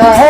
রাম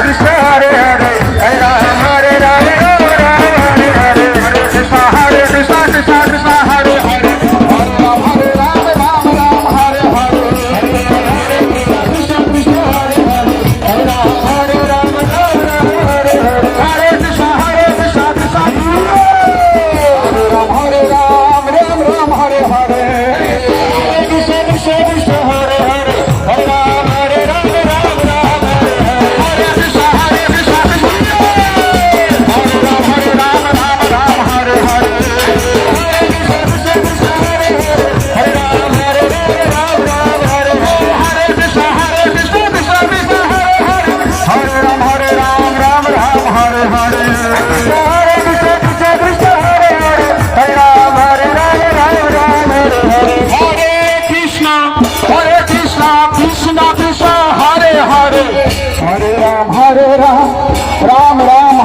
কৃষ্ণ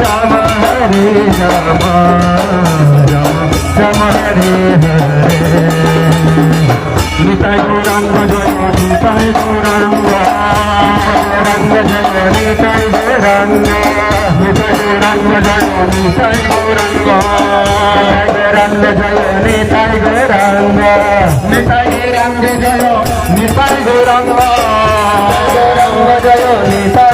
রাম হরে রাম রাম রাম হরে হরে নিতাই গৌরাঙ্গ জয় নিতাই গৌরাঙ্গ গৌরাঙ্গ জয় নিতাই গৌরাঙ্গ নিতাই গৌরাঙ্গ জয় নিতাই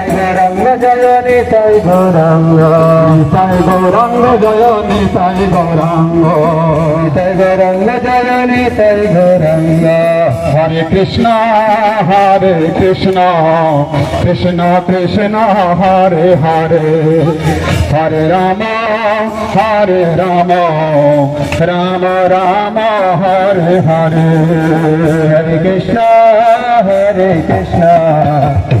নিতাই গৌরাঙ্গ। নিতাই গৌরাঙ্গ জয় নিতাই গৌরাঙ্গ। নিতাই গৌরাঙ্গ জয় নিতাই গৌরাঙ্গ। হরে কৃষ্ণ হরে কৃষ্ণ। কৃষ্ণ কৃষ্ণ হরে হরে। হরে রাম হরে রাম। রাম রাম হরে হরে। হরে কৃষ্ণ হরে কৃষ্ণ।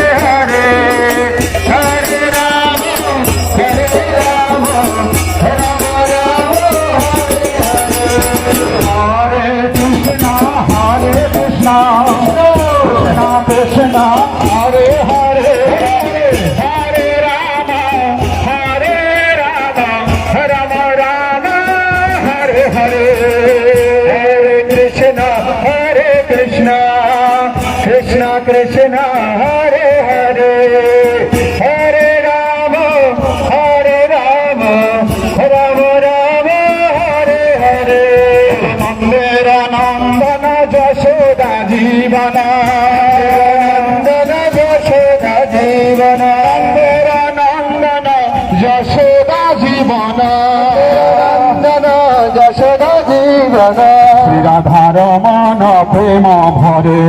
রমন প্রেম ভরে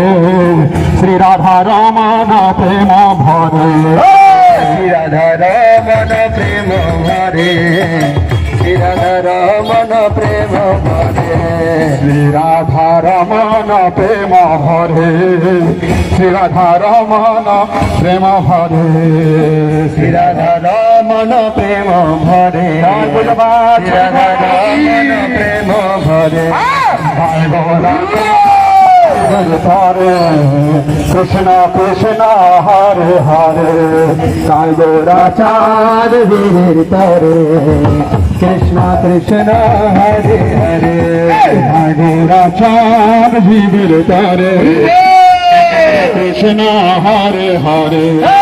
শ্রী রাধা রমন প্রেম ভরে শ্রী রাধা রমন প্রেম ভরে শ্রী রাধা রমন প্রেম ভরে শ্রী রাধা রমন প্রেম ভরে শ্রী রাধা রমন প্রেম ভরে শ্রী রাধা মন প্রেম ভরে। মন প্রেম ভরে। হরে কৃষ্ণ কৃষ্ণ হরে হরে। কাগরাচার বীর তরে। কৃষ্ণ কৃষ্ণ হরে হরে। কাগরাচার বীর তরে। Krishna Hare Hare.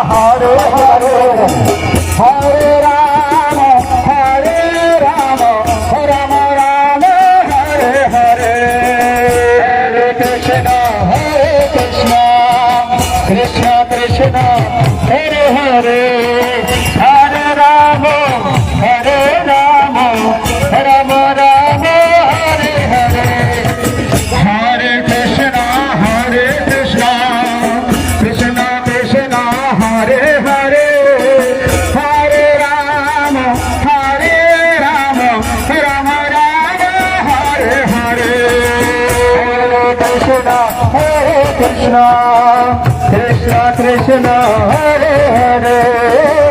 Krishna Hare Hare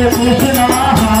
হরে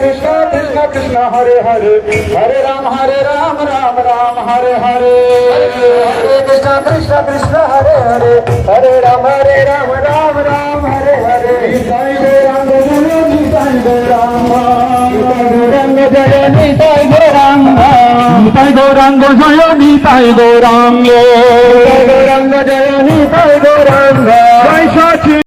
Hare Krishna Krishna Krishna Hare Hare Hare Ram Hare Ram Ram Ram Hare Hare Hare Krishna Krishna Krishna Hare Hare Hare Ram Hare Ram Ram Ram Hare Hare Sai Gauranga Jaya Nitai Gauranga Nitai Gauranga Jaya Nitai Gauranga Nitai Gauranga Jaya Nitai Gauranga Nitai Gauranga Jai Sachi